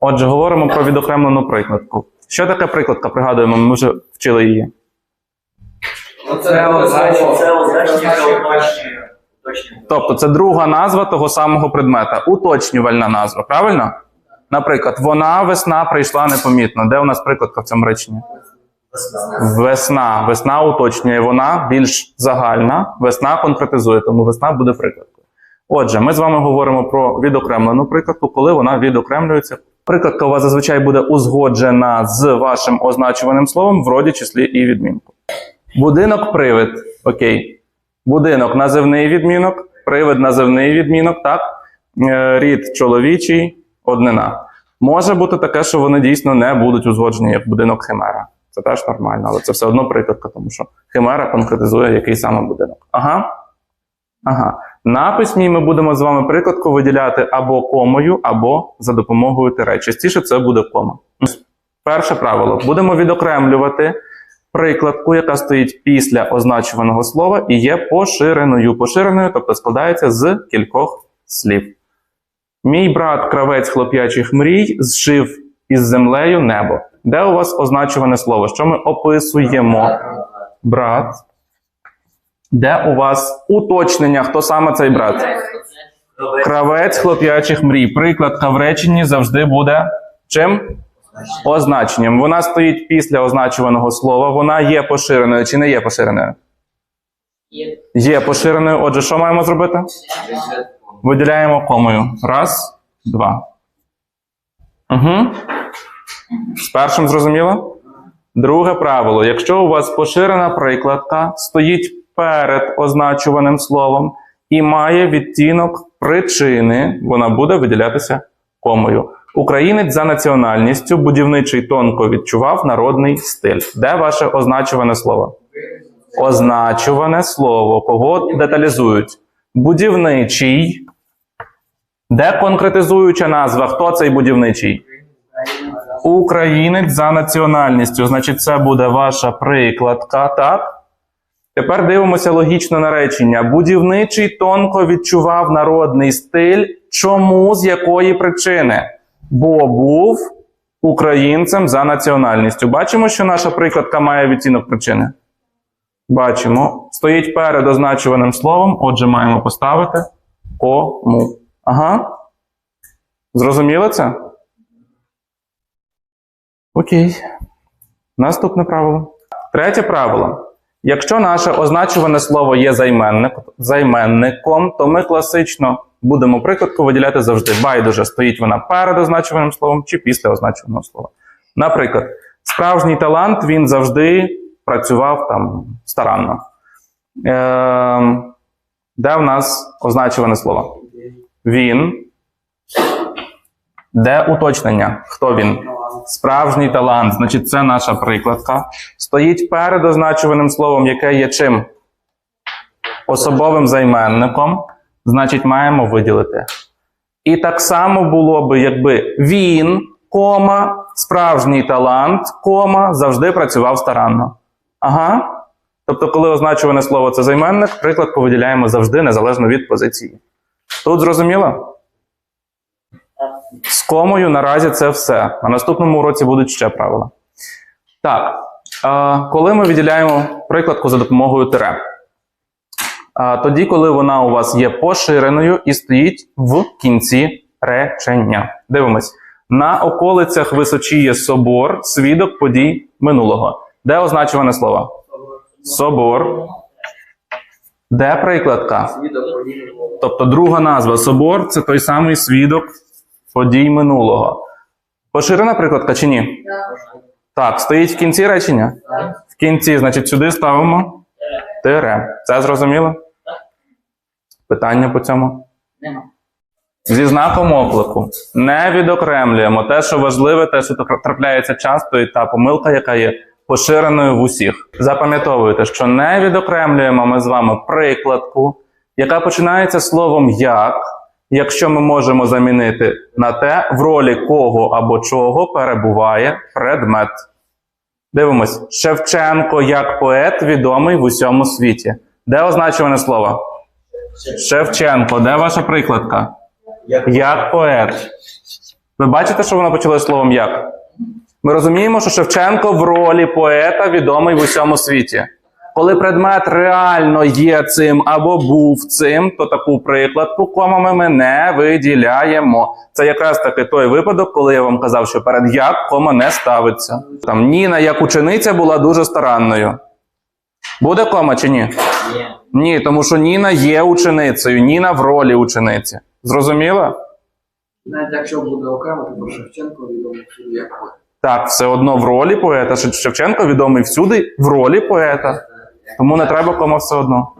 Отже, говоримо про відокремлену прикладку. Що таке прикладка? Пригадуємо, ми вже вчили її. Це означення, це. Тобто це друга назва того самого предмета, уточнювальна назва, правильно? Наприклад, вона весна прийшла непомітно. Де у нас прикладка в цьому реченні? Весна. Весна уточнює, вона більш загальна, весна конкретизує, тому весна буде прикладкою. Отже, ми з вами говоримо про відокремлену прикладку, коли вона відокремлюється. Прикладка у вас зазвичай буде узгоджена з вашим означуваним словом в роді, числі і відмінку. Будинок привид. Окей. Будинок називний відмінок, привид називний відмінок, так? Е, Рід чоловічий, однина. Може бути таке, що вони дійсно не будуть узгоджені як будинок химера. Це теж нормально, але це все одно прикладка, тому що химера конкретизує який саме будинок. Ага. Ага. На письмі ми будемо з вами прикладку виділяти або комою, або за допомогою тире. Частіше це буде кома. Перше правило: будемо відокремлювати прикладку, яка стоїть після означуваного слова і є поширеною. Поширеною, тобто складається з кількох слів. Мій брат, кравець хлоп'ячих мрій, зшив із землею небо. Де у вас означуване слово? Що ми описуємо? Брат. Де у вас уточнення? Хто саме цей брат? Кравець хлоп'ячих мрій. Прикладка в реченні завжди буде чим? Означенням. Вона стоїть після означуваного слова. Вона є поширеною чи не є поширеною? Є поширеною. Отже, що маємо зробити? Виділяємо комою. Раз, два. Угу. З першим зрозуміло? Друге правило. Якщо у вас поширена прикладка стоїть перед означуваним словом і має відтінок причини, вона буде виділятися комою. Українець за національністю будівничий тонко відчував народний стиль. Де ваше означуване слово? Означуване слово. Кого деталізують? Будівничий. Де конкретизуюча назва? Хто цей будівничий? Українець за національністю. Значить, це буде ваша прикладка, так? Тепер дивимося логічно на речення. Будівничий тонко відчував народний стиль. Чому? З якої причини? Бо був українцем за національністю. Бачимо, що наша прикладка має відтінок причини? Бачимо. Стоїть перед означуваним словом, отже, маємо поставити кому. Ага. Зрозуміли це? Окей. Наступне правило. Третє правило. Якщо наше означуване слово є займенник, займенником, то ми класично будемо прикладку виділяти завжди. Байдуже, стоїть вона перед означуваним словом чи після означуваного слова. Наприклад, справжній талант він завжди працював там старанно. Е, де в нас означуване слово? Він. Де уточнення? Хто він? Справжній талант, значить, це наша прикладка. Стоїть перед означуваним словом, яке є чим? Особовим займенником. Значить, маємо виділити. І так само було би, якби він, кома, справжній талант, кома, завжди працював старанно. Ага. Тобто, коли означуване слово це займенник, приклад повиділяємо завжди, незалежно від позиції. Тут зрозуміло? З комою наразі це все. На наступному уроці будуть ще правила. Так, коли ми виділяємо прикладку за допомогою тире? Тоді, коли вона у вас є поширеною і стоїть в кінці речення. Дивимось. На околицях височіє собор, свідок подій минулого. Де означуване слово? Собор. Де прикладка? Тобто друга назва собор це той самий свідок подій минулого. Поширена прикладка чи ні? Так, стоїть в кінці речення? В кінці, значить, сюди ставимо тире. Це зрозуміло? Питання по цьому? Нема. Зі знаком оклику не відокремлюємо те, що важливе, те, що трапляється часто, і та помилка, яка є поширеною в усіх. Запам'ятовуйте, що не відокремлюємо ми з вами прикладку, яка починається словом як, якщо ми можемо замінити на те, в ролі кого або чого перебуває предмет. Дивимось, Шевченко як поет відомий в усьому світі. Де означуване слово? Шевченко, де ваша прикладка? Як поет. Ви бачите, що воно почалося словом як? Ми розуміємо, що Шевченко в ролі поета відомий в усьому світі. Коли предмет реально є цим або був цим, то таку прикладку комами ми не виділяємо. Це якраз таки той випадок, коли я вам казав, що перед як кома не ставиться. Там Ніна як учениця була дуже старанною. Буде кома чи ні? Ні. Ні, тому що Ніна є ученицею, Ніна в ролі учениці. Зрозуміло? Навіть якщо буде окремо, то Шевченко відомо всюди як поет. Так, все одно в ролі поета. Шевченко відомий всюди в ролі поета. Тому не треба кому все одно.